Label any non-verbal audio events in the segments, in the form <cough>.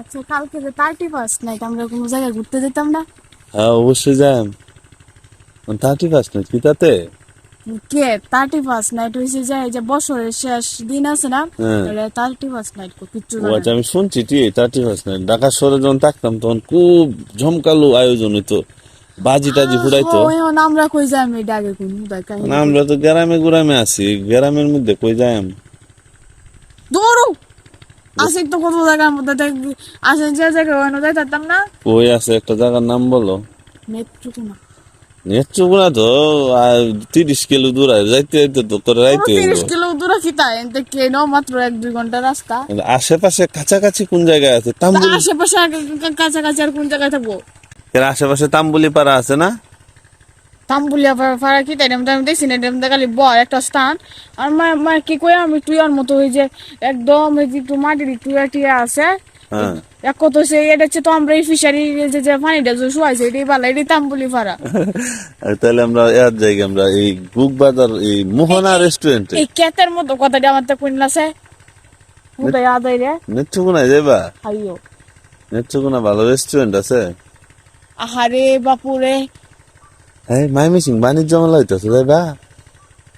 আচ্ছা কালকে যে থার্টি ফার্স্ট নাইট আমরা কোনো জায়গায় ঘুরতে যেতাম না? হ্যাঁ অবশ্যই যাম। থার্টি ফার্স্ট নাইট কি তাতে? কে? থার্টি ফার্স্ট নাইট হয়েছে যে যে বছরের শেষ দিন আছে না। থার্টি ফার্স্ট নাইট কিচ্ছু ও আচ্ছা আমি শুনছি ঠিক থার্টি ফার্স্ট নাইট ঢাকা শহরে যখন থাকতাম তখন খুব জমকালো আয়োজন হইতো। বাজি টাজি ফুটাইতো। আমরা কই যাই আমি আগে কোন আমরা তো গ্রামে গ্রামে আছি। গ্রামের মধ্যে কই যাই আমি দৌড়ো! তো কত জায়গার মধ্যে দেখবি যে জায়গায় ওখানে যাইতাম না কই আছে একটা জায়গার নাম বলো নেত্রকোনা নেত্রকোনা তো তিরিশ কিলো দূর আছে যাইতে যাইতে তো তোর হইল। তিরিশ কিলো দূরে খিতা এনতে কেন মাত্র এক দুই ঘণ্টা রাস্তা আশেপাশে কাছাকাছি কোন জায়গায় আছে তাম্বুলি আশেপাশে কা- কা- কাছাকাছি আর কোন জায়গায় থাকব এর আশেপাশে তাম্বুলি পাড়া আছে না তাম্বুলিয়া ফাড়া কি তাই? আমি দেখছি না এটা খালি বয় একটা স্থান। আর মা মা কি কই আমি টুয়ার মতো হই যে একদম এই যে একটু মাটির টুয়া টিয়া আছে। হ্যাঁ। এক কত সে এটা হচ্ছে তো আমরা এই ফিশারি যে যে পানিটা যে শুয়াইছে এটাই ভালো এটাই তাম্বুলি ফাড়া। <laughs> আর তাহলে আমরা এর জায়গা আমরা এই বুক বাজার এই মোহনা রেস্টুরেন্টে এই কেতের মতো কথাটা আমার তো কোন আছে। কোথায় আদায় রে। নেত্রকোনায় যাইবা? হাইও নেত্রকোনা ভালো রেস্টুরেন্ট আছে? আহারে বাপুরে। হ্যাঁ মাইমি সিং বাণিজ্য মেলা হইতেছে যাইবা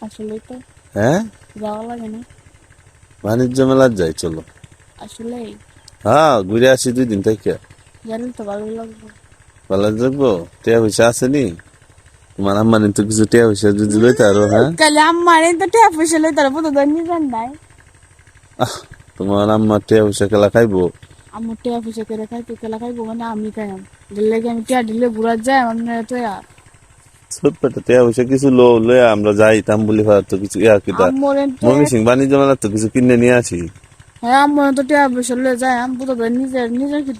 আসলে তো। হ্যাঁ? যাওয়া লাগে না। বাণিজ্য মেলার যাই চলো। আসলে হ্যাঁ ঘুরে আসি দুই দিন থেকে। জানি তো ভালো লাগবে। ভালো দেখব টিয়া পয়সা আসেনি তোমার আম্মা তো কিছু টিয়া পয়সা যদি লইতে আরও হ্যাঁ? কালে এই তো টেপ পয়সা লই তার বুঝো ধনী জান নাই। তোমার আম্মা টিয়া পয়সা খেলা খাইবো? আমার টেপ পয়সা করে খাইতে কেলা খাইবো মানে আমি খাইম দিলে আমি টিয়া দিলে ঘুরা যায় আমার তো টিয়া কিছু লো লয়া আমরা যাই তাম্বুলি তো কিছু ইয়া মমি সিং বাণিজ্য তো কিছু কিনে নিয়ে আসি। হ্যাঁ আমার তো পয়সা লয়ে আমি নিজের নিজের কি